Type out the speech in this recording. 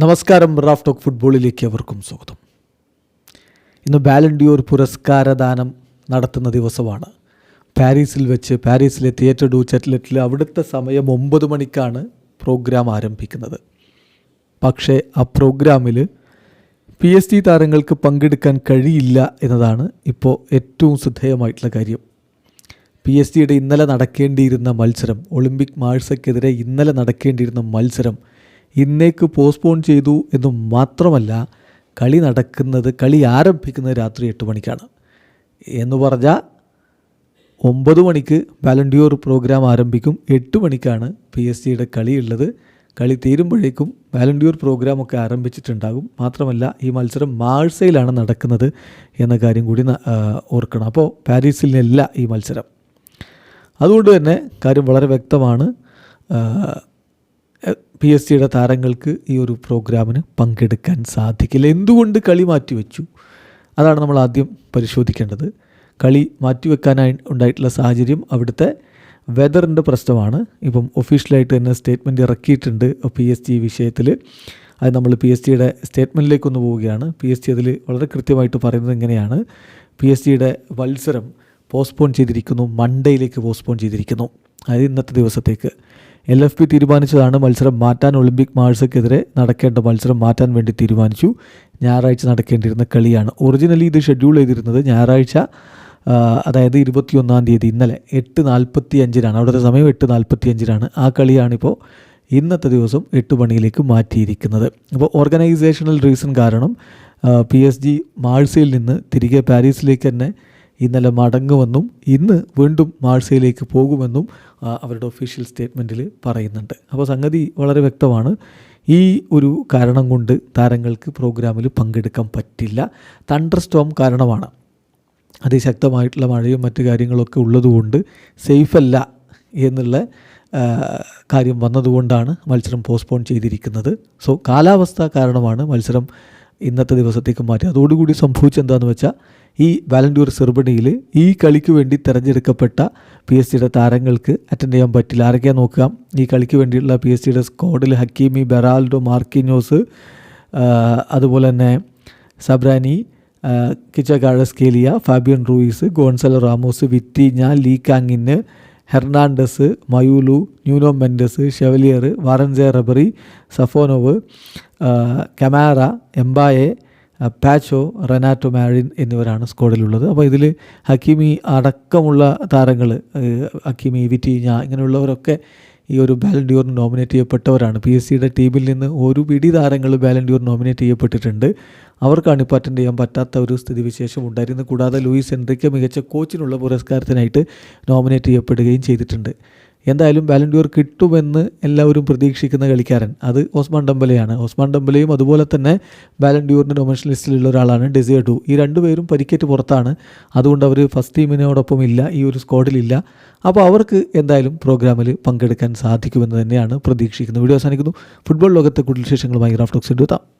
നമസ്കാരം Raf talk ഫുട്ബോളിലേക്ക് അവർക്കും സ്വാഗതം. ഇന്ന് ബാലൻഡിയോർ പുരസ്കാരദാനം നടത്തുന്ന ദിവസമാണ്. പാരീസിൽ വെച്ച് പാരീസിലെ തിയേറ്റർ ഡു ചറ്റ്ലറ്റിൽ അവിടുത്തെ സമയം ഒമ്പത് മണിക്കാണ് പ്രോഗ്രാം ആരംഭിക്കുന്നത്. പക്ഷേ ആ പ്രോഗ്രാമിൽ പി എസ് ടി താരങ്ങൾക്ക് പങ്കെടുക്കാൻ കഴിയില്ല എന്നതാണ് ഇപ്പോൾ ഏറ്റവും ശ്രദ്ധേയമായിട്ടുള്ള കാര്യം. പി എസ് ടിയുടെ ഇന്നലെ നടക്കേണ്ടിയിരുന്ന മത്സരം ഒളിമ്പിക് മാഴ്സയ്ക്കെതിരെ ഇന്നലെ നടക്കേണ്ടിയിരുന്ന മത്സരം ഇന്നേക്ക് പോസ്റ്റ്പോൺ ചെയ്തു എന്ന് മാത്രമല്ല കളി നടക്കുന്നത് കളി ആരംഭിക്കുന്നത് രാത്രി എട്ട് മണിക്കാണ്. എന്ന് പറഞ്ഞാൽ ഒമ്പത് മണിക്ക് വാലണ്ടിയോർ പ്രോഗ്രാം ആരംഭിക്കും. എട്ട് മണിക്കാണ് പി എസ് സിയുടെ കളിയുള്ളത്. കളി തീരുമ്പോഴേക്കും വാലണ്ടിയോർ പ്രോഗ്രാമൊക്കെ ആരംഭിച്ചിട്ടുണ്ടാകും. മാത്രമല്ല ഈ മത്സരം മാഴ്സയിലാണ് നടക്കുന്നത് എന്ന കാര്യം കൂടി ഓർക്കണം. അപ്പോൾ പാരീസിലല്ല ഈ മത്സരം. അതുകൊണ്ട് തന്നെ കാര്യം വളരെ വ്യക്തമാണ്. പി എസ് സിയുടെ താരങ്ങൾക്ക് ഈ ഒരു പ്രോഗ്രാമിന് പങ്കെടുക്കാൻ സാധിക്കില്ല. എന്തുകൊണ്ട് കളി മാറ്റിവെച്ചു? അതാണ് നമ്മൾ ആദ്യം പരിശോധിക്കേണ്ടത്. കളി മാറ്റിവെക്കാനായി ഉണ്ടായിട്ടുള്ള സാഹചര്യം അവിടുത്തെ വെതറിന്റെ പ്രശ്നമാണ്. ഇപ്പം ഒഫീഷ്യലായിട്ട് തന്നെ സ്റ്റേറ്റ്മെന്റ് ഇറക്കിയിട്ടുണ്ട് പി എസ് ജി വിഷയത്തിൽ. അത് നമ്മൾ പി എസ് ജിയുടെ സ്റ്റേറ്റ്മെന്റിലേക്കൊന്ന് പോവുകയാണ്. പി എസ് ജി അതിൽ വളരെ കൃത്യമായിട്ട് പറയുന്നത് എങ്ങനെയാണ് പി എസ് ജിയുടെ മത്സരം പോസ്റ്റ്പോൺ ചെയ്തിരിക്കുന്നു. മൺഡേയിലേക്ക് പോസ്റ്റ്പോൺ ചെയ്തിരിക്കുന്നു. അതായത് ഇന്നത്തെ ദിവസത്തേക്ക്. എൽ എഫ് പി തീരുമാനിച്ചതാണ് മത്സരം മാറ്റാൻ ഒളിമ്പിക് മാഴ്സയ്ക്കെതിരെ നടക്കേണ്ട മത്സരം മാറ്റാൻ വേണ്ടി തീരുമാനിച്ചു. ഞായറാഴ്ച നടക്കേണ്ടിയിരുന്ന കളിയാണ്. ഒറിജിനലി ഇത് ഷെഡ്യൂൾ ചെയ്തിരുന്നത് ഞായറാഴ്ച അതായത് ഇരുപത്തിയൊന്നാം തീയതി ഇന്നലെ എട്ട് നാൽപ്പത്തി അഞ്ചിനാണ് അവിടുത്തെ സമയം എട്ട് നാൽപ്പത്തി അഞ്ചിനാണ് ആ കളിയാണിപ്പോൾ ഇന്നത്തെ ദിവസം എട്ട് മണിയിലേക്ക് മാറ്റിയിരിക്കുന്നത്. അപ്പോൾ ഓർഗനൈസേഷണൽ റീസൺ കാരണം പി എസ് ജി മാഴ്സയിൽ നിന്ന് തിരികെ പാരീസിലേക്ക് തന്നെ ഇന്നലെ മടങ്ങുമെന്നും ഇന്ന് വീണ്ടും മാഴ്സയിലേക്ക് പോകുമെന്നും അവരുടെ ഒഫീഷ്യൽ സ്റ്റേറ്റ്മെന്റിൽ പറയുന്നുണ്ട്. അപ്പോൾ സംഗതി വളരെ വ്യക്തമാണ്. ഈ ഒരു കാരണം കൊണ്ട് താരങ്ങൾക്ക് പ്രോഗ്രാമിൽ പങ്കെടുക്കാൻ പറ്റില്ല. തണ്ടർ സ്റ്റോം കാരണമാണ്. അതിശക്തമായിട്ടുള്ള മഴയും മറ്റു കാര്യങ്ങളൊക്കെ ഉള്ളതുകൊണ്ട് സേഫല്ല എന്നുള്ള കാര്യം വന്നതുകൊണ്ടാണ് മത്സരം പോസ്റ്റ്പോൺ ചെയ്തിരിക്കുന്നത്. സോ കാലാവസ്ഥ കാരണമാണ് മത്സരം ഇന്നത്തെ ദിവസത്തേക്ക് മാറ്റി. അതോടുകൂടി സംഭവിച്ചെന്താണെന്ന് വെച്ചാൽ ഈ വാലന്റിയർ സെർബണിയിൽ ഈ കളിക്ക് വേണ്ടി തിരഞ്ഞെടുക്കപ്പെട്ട പി എസ് സിയുടെ താരങ്ങൾക്ക് അറ്റൻഡ് ചെയ്യാൻ പറ്റില്ല. ആരൊക്കെയാണ് നോക്കാം ഈ കളിക്ക് വേണ്ടിയുള്ള പി എസ് സിയുടെ സ്ക്വാഡിൽ ഹക്കീമി ബെറാൽഡോ മാർക്കിനോസ് അതുപോലെ തന്നെ Zabarnyi Khvicha Kvaratskhelia Fabian Ruiz Gonzalo Ramos Vitinha Lee കാങ്ങിന് Hernandez Mayulu Nuno Mendes Chevalier വാറൻസെ റബറി Safonov Kamara Mbaye Pacho Renato Marin എന്നിവരാണ് സ്ക്വാഡിലുള്ളത് അപ്പോൾ ഇതിൽ ഹക്കീമി അടക്കമുള്ള താരങ്ങൾ ഹക്കീമി വിറ്റീഞ്ഞ ഇങ്ങനെയുള്ളവരൊക്കെ ഈ ഒരു ബാലൻഡിയോറിന് നോമിനേറ്റ് ചെയ്യപ്പെട്ടവരാണ്. പി എസ് സിയുടെ ടീമിൽ നിന്ന് ഒരു പിടി താരങ്ങൾ ബാലൻഡിയോർ നോമിനേറ്റ് ചെയ്യപ്പെട്ടിട്ടുണ്ട്. അവർക്കാണ് ഇപ്പോൾ അറ്റൻഡ് ചെയ്യാൻ പറ്റാത്ത ഒരു സ്ഥിതിവിശേഷം ഉണ്ടായിരുന്നു കൂടാതെ ലൂയിസ് എൻട്രിക്ക് മികച്ച കോച്ചിനുള്ള പുരസ്കാരത്തിനായിട്ട് നോമിനേറ്റ് ചെയ്യപ്പെടുകയും ചെയ്തിട്ടുണ്ട്. എന്തായാലും ബാലൻഡിയോർ കിട്ടുമെന്ന് എല്ലാവരും പ്രതീക്ഷിക്കുന്ന കളിക്കാരൻ അത് ഓസ്മാൻ ഡംബലയാണ്. ഓസ്മാൻ ഡംബലയും അതുപോലെ തന്നെ ബാലൻഡിയോറിന്റെ നോമിനേഷൻ ലിസ്റ്റിലുള്ള ഒരാളാണ് ഡെസിയ ടു ഈ രണ്ടുപേരും പരിക്കേറ്റ് പുറത്താണ്. അതുകൊണ്ട് അവർ ഫസ്റ്റ് ടീമിനോടൊപ്പം ഇല്ല ഈ ഒരു സ്ക്വാഡിലില്ല അപ്പോൾ അവർക്ക് എന്തായാലും പ്രോഗ്രാമിൽ പങ്കെടുക്കാൻ സാധിക്കുമെന്ന് തന്നെയാണ് പ്രതീക്ഷിക്കുന്നത്. വീഡിയോ അവസാനിക്കുന്നു. ഫുട്ബോൾ ലോകത്തെ കൂടുതൽ വിശേഷങ്ങളുമായി റാഫ്റ്റോക്സ് എടുത്താം